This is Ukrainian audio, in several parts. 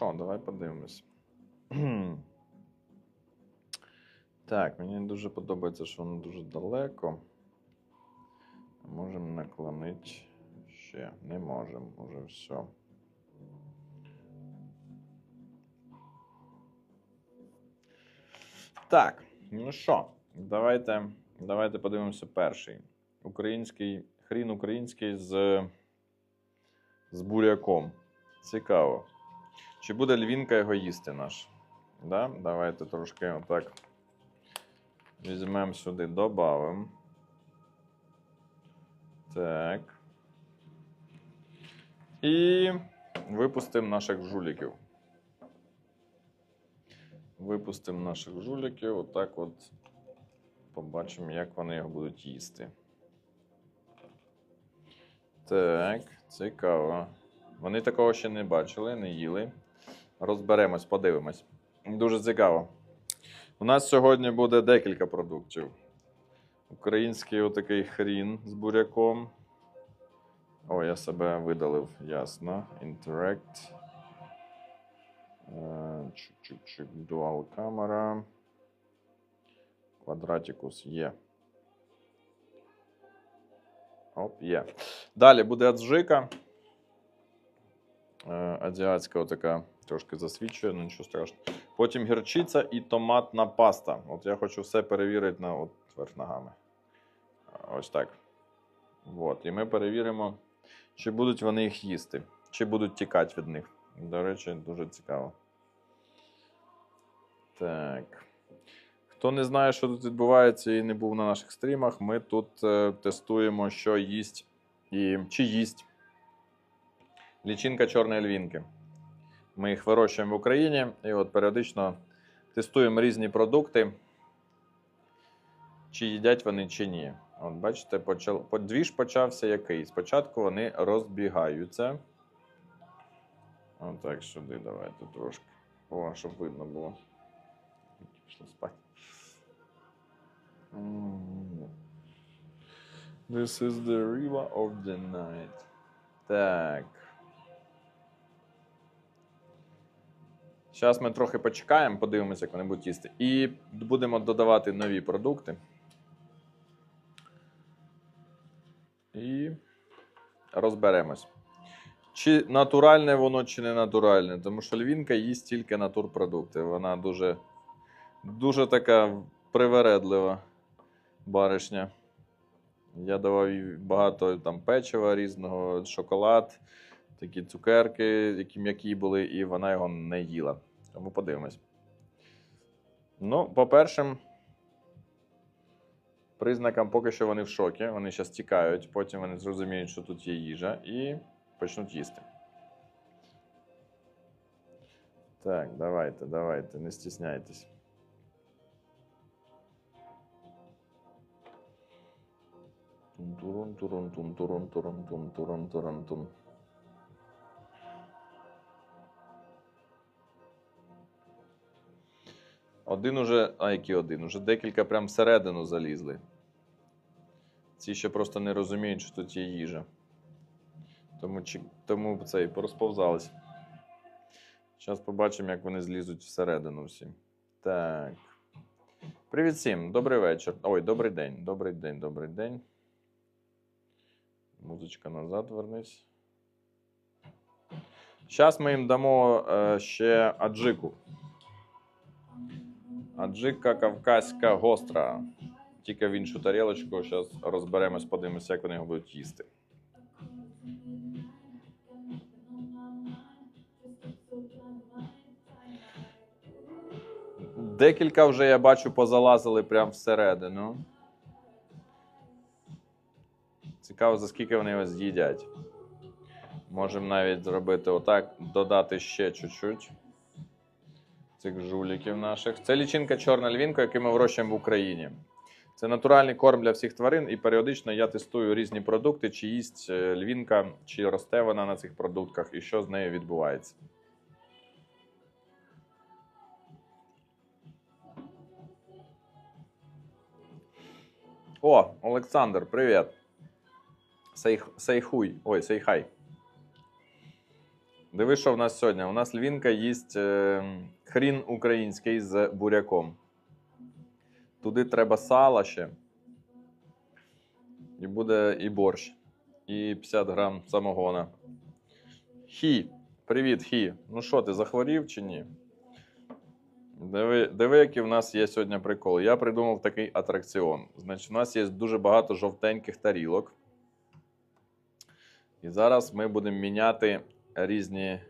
що, давай подивимось. Так, мені дуже подобається, що воно дуже далеко. Можемо наклонити ще. Не можемо, уже все. Так, ну що, давайте, давайте подивимося перший. Український, хрін український з, з буряком. Цікаво. Чи буде львінка його їсти наш? Да? Давайте трошки отак візьмемо сюди, додамо. Так. І випустимо наших жуліків. Випустимо наших жуліків. Отак от побачимо, як вони його будуть їсти. Так, цікаво. Вони такого ще не бачили, не їли. Розберемось, подивимось. Дуже цікаво. У нас сьогодні буде декілька продуктів. Український отакий хрін з буряком. О, я себе видалив, ясно. Interact. Е, Чик-чик-чик, Dual камера. Квадратикус є. Оп, є. Далі буде аджика. Е, Азіатська отака трошки засвічує, ну нічого страшного. Потім гірчиця і томатна паста. От я хочу все перевірити на от верх ногами. Ось так. От. І ми перевіримо, чи будуть вони їх їсти, чи будуть тікати від них. До речі, дуже цікаво. Так. Хто не знає, що тут відбувається і не був на наших стрімах, ми тут е, тестуємо, що їсть і чи їсть лічинка чорної львінки. Ми їх вирощуємо в Україні і от періодично тестуємо різні продукти, чи їдять вони, чи ні. От бачите, почав, подвіж почався який. Спочатку вони розбігаються. Отак сюди давайте трошки. О, щоб видно було. Пішли спати. This is the river of the night. Так. Зараз ми трохи почекаємо, подивимося, як вони будуть їсти. І будемо додавати нові продукти. І розберемось. Чи натуральне воно, чи не натуральне. Тому що львінка їсть тільки натурпродукти. Вона дуже, дуже така привередлива баришня. Я давав їй багато там печива різного, шоколад, такі цукерки, які м'які були, і вона його не їла. Тому подивимось. Ну, по першим признакам, поки що вони в шокі. Вони зараз тікають, потім вони зрозуміють, що тут є їжа, і почнуть їсти. Так, давайте, давайте, не стісняйтесь. Тун-турун, Один уже, а який один? Уже декілька прям всередину залізли. Ці ще просто не розуміють, що тут є їжа. Тому, тому цей порозповзались. Зараз побачимо, як вони злізуть всередину всі. Так. Привіт всім, добрий вечір. Ой, добрий день. Добрий день, добрий день. Музичка назад вернись. Зараз ми їм дамо е, ще аджику. Аджика кавказька гостра. Тільки в іншу тарілочку. Зараз розберемось, подивимося, як вони його будуть їсти. Декілька вже я бачу позалазили прямо всередину. Цікаво, за скільки вони його з'їдять. Можемо навіть зробити отак, додати ще чуть-чуть цих жуліків наших. Це лічинка чорна львінка, яку ми вирощуємо в Україні. Це натуральний корм для всіх тварин, і періодично я тестую різні продукти, чи їсть е, львінка, чи росте вона на цих продуктах, і що з нею відбувається. О, Олександр, привіт. Сей, сей. Ой, сей хай. Диви, що в нас сьогодні. У нас львінка їсть е, хрін український з буряком. Туди треба сала ще. І буде і борщ, і 50 грам самогона. Хі. Привіт, Хі. Ну що, ти захворів чи ні? Диви, диви, який в нас є сьогодні прикол. Я придумав такий атракціон. Значить, у нас є дуже багато жовтеньких тарілок. І зараз ми будемо міняти різні.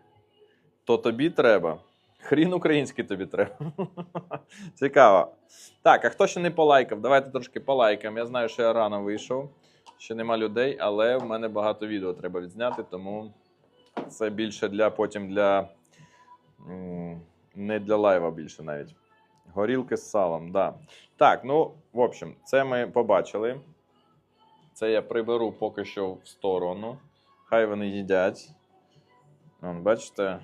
То тобі треба. Хрін український тобі треба. Цікаво. Так, а хто ще не полайкав? Давайте трошки полайкаємо. Я знаю, що я рано вийшов. Ще нема людей, але в мене багато відео треба відзняти, тому це більше для потім для. Не для лайва більше навіть. Горілки з салом, да. Так, ну, в общем, це ми побачили. Це я приберу поки що в сторону. Хай вони їдять. Вон, бачите?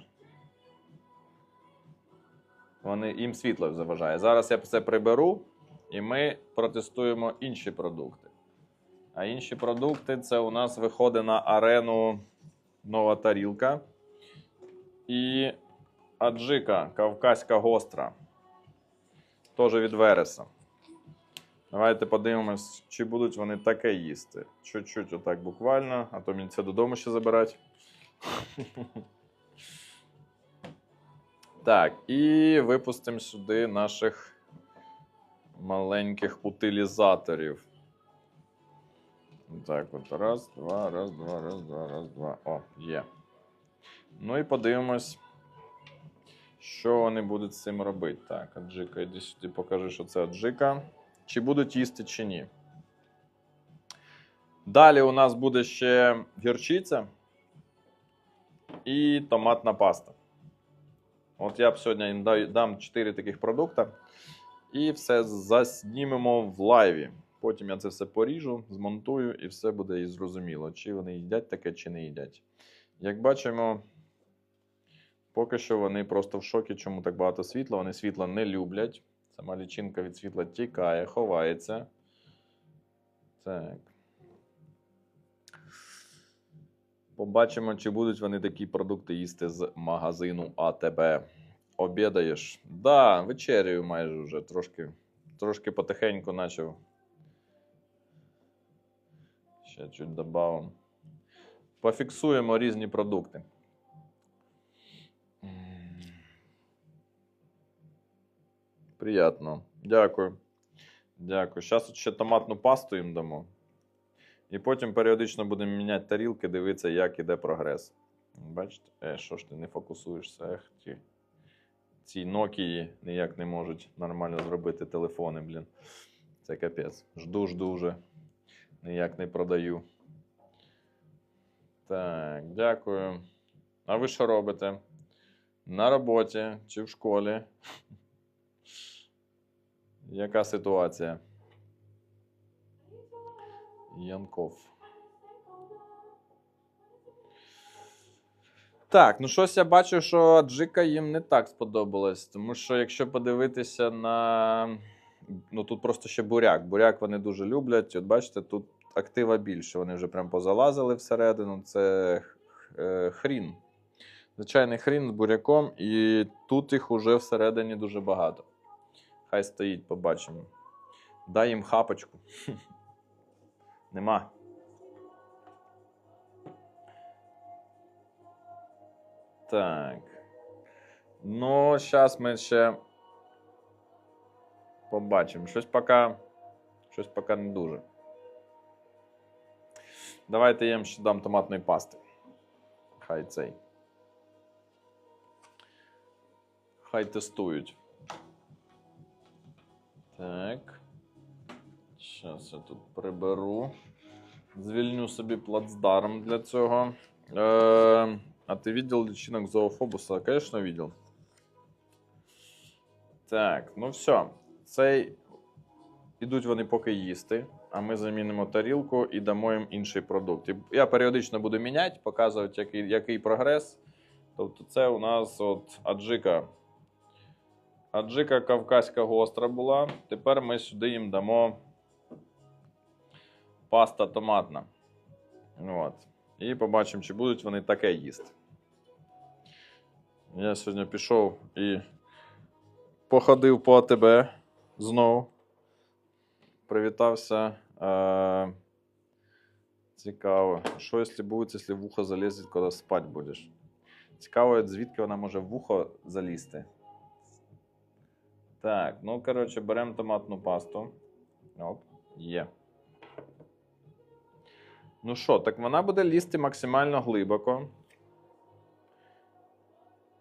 Вони, їм світло заважає. Зараз я це приберу, і ми протестуємо інші продукти. А інші продукти це у нас виходить на арену нова тарілка. І аджика кавказька гостра. Теж від Вереса. Давайте подивимось, чи будуть вони таке їсти. Чуть-чуть, отак буквально, а то мені це додому ще забирати. Так, і випустимо сюди наших маленьких утилізаторів. Так, от раз, два, раз, два, раз, два, раз, два. О, є. Ну і подивимось, що вони будуть з цим робити. Так, аджика, іди сюди, покажи, що це аджика. Чи будуть їсти, чи ні. Далі у нас буде ще гірчиця і томатна паста. От я б сьогодні їм дам 4 таких продукти. І все заснімемо в лайві. Потім я це все поріжу, змонтую, і все буде і зрозуміло, чи вони їдять таке, чи не їдять. Як бачимо, поки що вони просто в шокі, чому так багато світла. Вони світла не люблять. Сама лічинка від світла тікає, ховається. Так. Побачимо, чи будуть вони такі продукти їсти з магазину АТБ. Обідаєш? Да, вечерю майже вже трошки, трошки потихеньку почав. Ще чуть добавимо. Пофіксуємо різні продукти. Приятно. Дякую. Дякую. Зараз ще томатну пасту їм дамо. І потім періодично будемо міняти тарілки, дивитися, як іде прогрес. Бачите, е, що ж ти не фокусуєшся? Ех, ті. Ці Nokia ніяк не можуть нормально зробити телефони, блін. Це капець. Жду, жду вже. Ніяк не продаю. Так, дякую. А ви що робите? На роботі чи в школі? Яка ситуація? Янков. Так, ну щось я бачу, що Джика їм не так сподобалось. Тому що якщо подивитися на. Ну тут просто ще буряк. Буряк вони дуже люблять. От бачите, тут актива більше. Вони вже прям позалазили всередину. Це е, хрін. Звичайний хрін з буряком, і тут їх уже всередині дуже багато. Хай стоїть, побачимо. Дай їм хапочку. Нема. Так. Ну, зараз ми ще побачимо. Щось поки. Щось поки не дуже. Давайте я їм ще дам томатної пасти. Хай цей. Хай тестують. Так. Зараз я тут приберу. Звільню собі плацдарм для цього. Е, а ти видел личинок зоофобуса? Конечно, видел. Так, ну все. Цей. Ідуть вони поки їсти, а ми замінимо тарілку і дамо їм інший продукт. Я періодично буду міняти, показувати, який, який прогрес. Тобто, це у нас от аджика. Аджика кавказька гостра була. Тепер ми сюди їм дамо паста томатна. От. І побачимо, чи будуть вони таке їсти. Я сьогодні пішов і походив по АТБ знову. Привітався. Е- цікаво. Що, якщо буде, якщо вухо залізть, коли спати будеш? Цікаво, звідки вона може вухо залізти. Так, ну коротше, беремо томатну пасту. Оп, є. Ну що, так вона буде лізти максимально глибоко.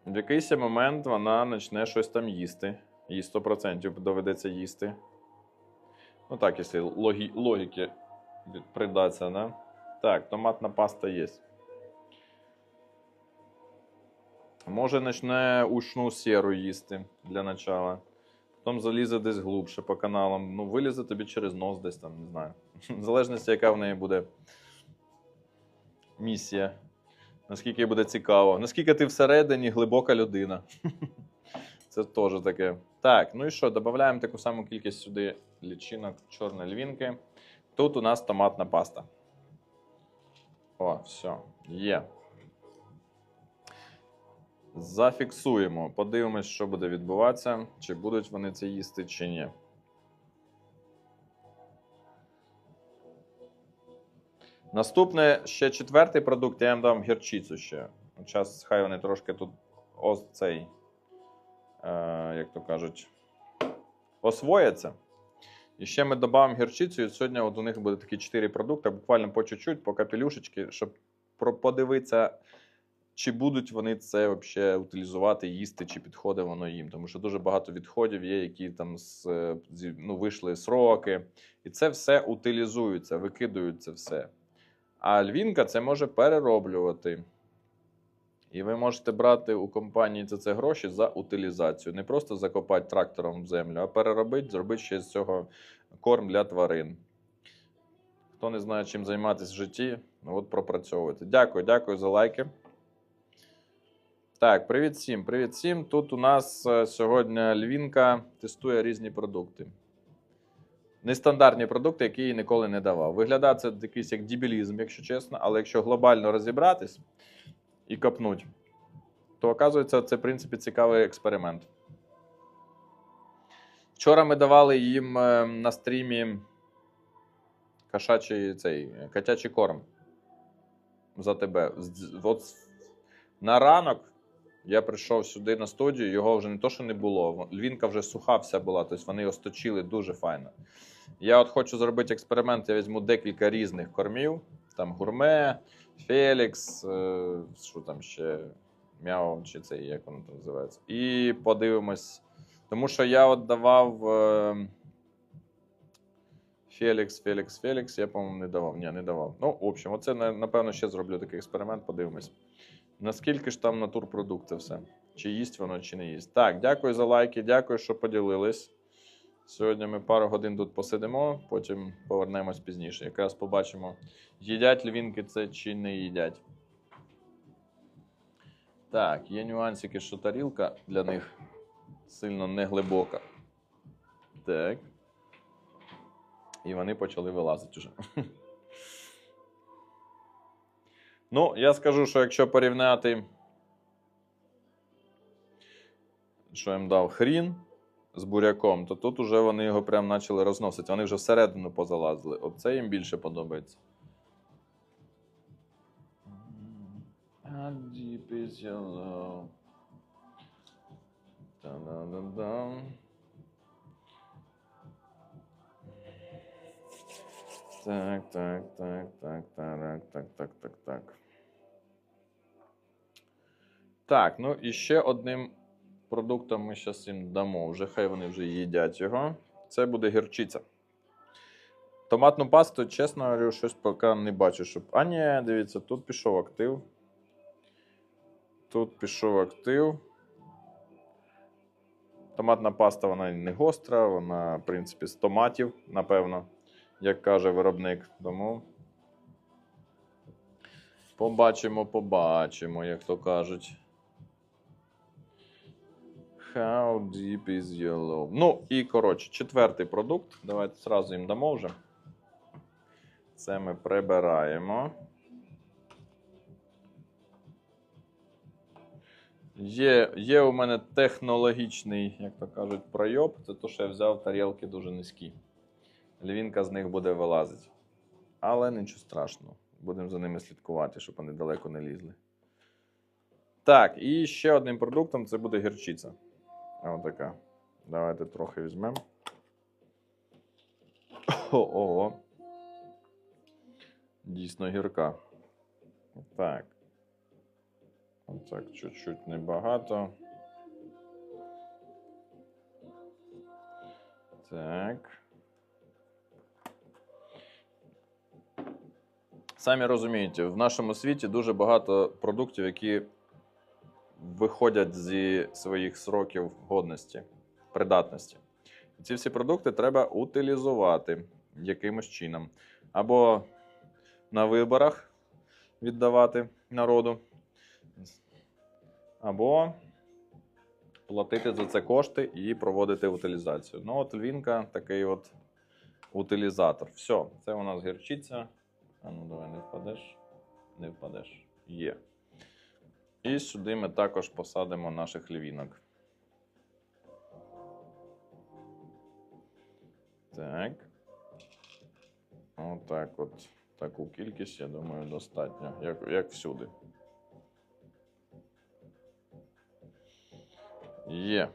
В якийсь момент вона почне щось там їсти. Їй 100% доведеться їсти. Ну так, якщо логі... логіки придаться, да? Так, томатна паста є. Може, почне ушну серу їсти для начала. Потім залізе десь глубше по каналам. Ну, вилізе тобі через нос десь там, не знаю. В залежності, яка в неї буде місія. Наскільки буде цікаво. Наскільки ти всередині глибока людина. Це теж таке. Так, ну і що, додаємо таку саму кількість сюди лічинок чорної львінки. Тут у нас томатна паста. О, все, є. Зафіксуємо. Подивимось, що буде відбуватися, чи будуть вони це їсти, чи ні. Наступне ще четвертий продукт, я їм дам гірчицю ще. Зараз хай вони трошки тут ось цей, е, як то кажуть, освояться. І ще ми додамо гірчицю, і сьогодні от у них буде такі 4 продукти, буквально по чуть-чуть, по капелюшечки, щоб подивитися, чи будуть вони це взагалі утилізувати, їсти, чи підходить воно їм. Тому що дуже багато відходів є, які там з, е, ну, вийшли сроки. І це все утилізується, викидують це все. А львінка це може перероблювати. І ви можете брати у компанії за це гроші за утилізацію. Не просто закопати трактором в землю, а переробити, зробити ще з цього корм для тварин. Хто не знає, чим займатися в житті, ну от пропрацьовуйте. Дякую, дякую за лайки. Так, привіт всім, привіт всім. Тут у нас е, сьогодні Львінка тестує різні продукти. Нестандартні продукти, які їй ніколи не давав. Виглядає це якийсь як дебілізм, якщо чесно, але якщо глобально розібратись і копнуть, то оказується, це в принципі цікавий експеримент. Вчора ми давали їм е, на стрімі кошачий цей котячий корм за тебе. От на ранок я прийшов сюди на студію, його вже не то, що не було. Львінка вже суха вся була, тобто вони його сточили дуже файно. Я от хочу зробити експеримент, я візьму декілька різних кормів. Там гурме, Фелікс, е, що там ще, Мяу, чи це як воно там називається. І подивимось. Тому що я от давав е, Фелікс, Фелікс, Фелікс, я, по-моєму, не давав. Ні, не давав. Ну, в общем, оце, напевно, ще зроблю такий експеримент, подивимось. Наскільки ж там натурпродукт це все? Чи їсть воно, чи не їсть. Так, дякую за лайки, дякую, що поділились. Сьогодні ми пару годин тут посидимо, потім повернемось пізніше. Якраз побачимо, їдять львінки це чи не їдять. Так, є нюансики, що тарілка для них сильно не глибока. Так. І вони почали вилазити вже. Ну, я скажу, що якщо порівняти, що їм дав хрін з буряком, то тут уже вони його прям почали розносити. Вони вже всередину позалазили. Оце їм більше подобається. Так, так, так, так, так, так, так, так, так. Так, ну і ще одним продуктом ми зараз їм дамо. Вже хай вони вже їдять його. Це буде гірчиця. Томатну пасту, чесно говорю, щось поки не бачу, щоб. А, ні, дивіться, тут пішов актив. Тут пішов актив. Томатна паста, вона не гостра, вона, в принципі, з томатів, напевно, як каже виробник. Тому побачимо, побачимо, як то кажуть. How deep is your? Ну, і коротше, четвертий продукт. Давайте зразу їм дамо вже. Це ми прибираємо. Є, є у мене технологічний, як то кажуть, пройоб. Це то, що я взяв тарілки дуже низькі. Львінка з них буде вилазити. Але нічого страшного. Будемо за ними слідкувати, щоб вони далеко не лізли. Так, і ще одним продуктом це буде гірчиця. Ось така. Давайте трохи візьмемо. Ого. Дійсно гірка. Так. Так, чуть-чуть небагато. Так. Самі розумієте, в нашому світі дуже багато продуктів, які виходять зі своїх сроків годності, придатності. Ці всі продукти треба утилізувати якимось чином. Або на виборах віддавати народу, або платити за це кошти і проводити утилізацію. Ну, от Львінка такий от утилізатор. Все, це у нас гірчиця. А ну давай не впадеш. Не впадеш. Є. І сюди ми також посадимо наших львінок. Так. Отак от. Таку кількість, я думаю, достатньо. Як, як всюди. Є.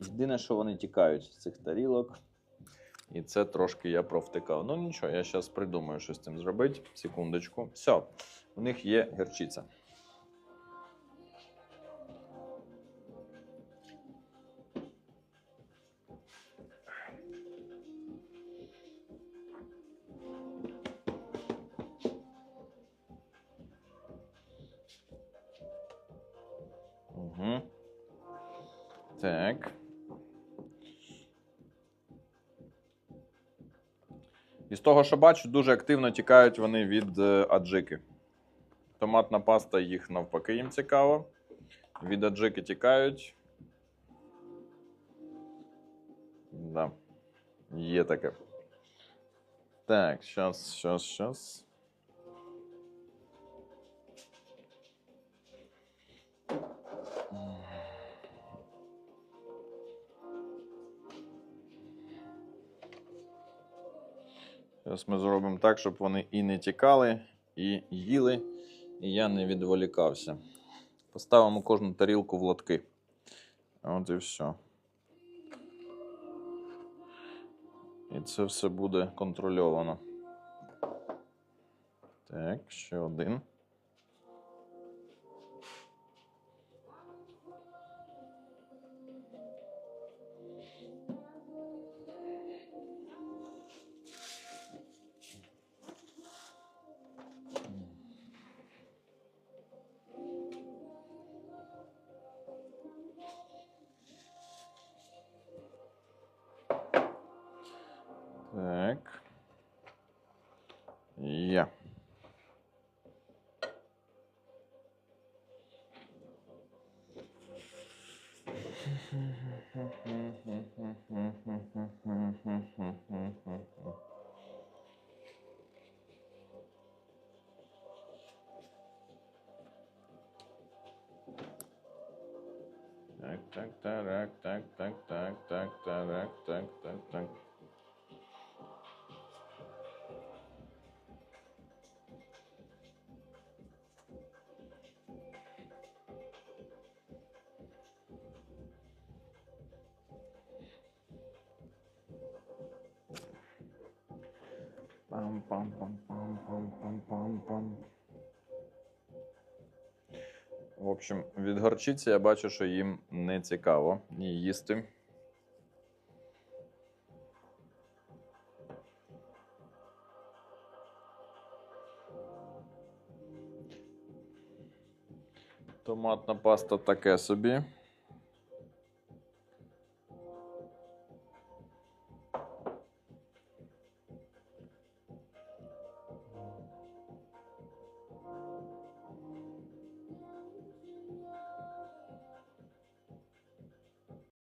Єдине, що вони тікають з цих тарілок. І це трошки я провтикав. Ну нічого, я зараз придумаю, що з цим зробити. Секундочку. Все, у них є гірчиця. Угу. Так. Із того, що бачу, дуже активно тікають вони від е, аджики. Томатна паста їх навпаки їм цікаво. Від аджики тікають. Да. Є таке. Так, щас, щас, щас. Зараз ми зробимо так, щоб вони і не тікали, і їли, і я не відволікався. Поставимо кожну тарілку в лотки. От і все. І це все буде контрольовано. Так, ще один. Так, так, так, так, так, так, так, так, так, так, так. Пам пам пам пам пам пам пам пам. В общем, від горчиці я бачу, що їм не цікаво її їсти. Томатна паста таке собі.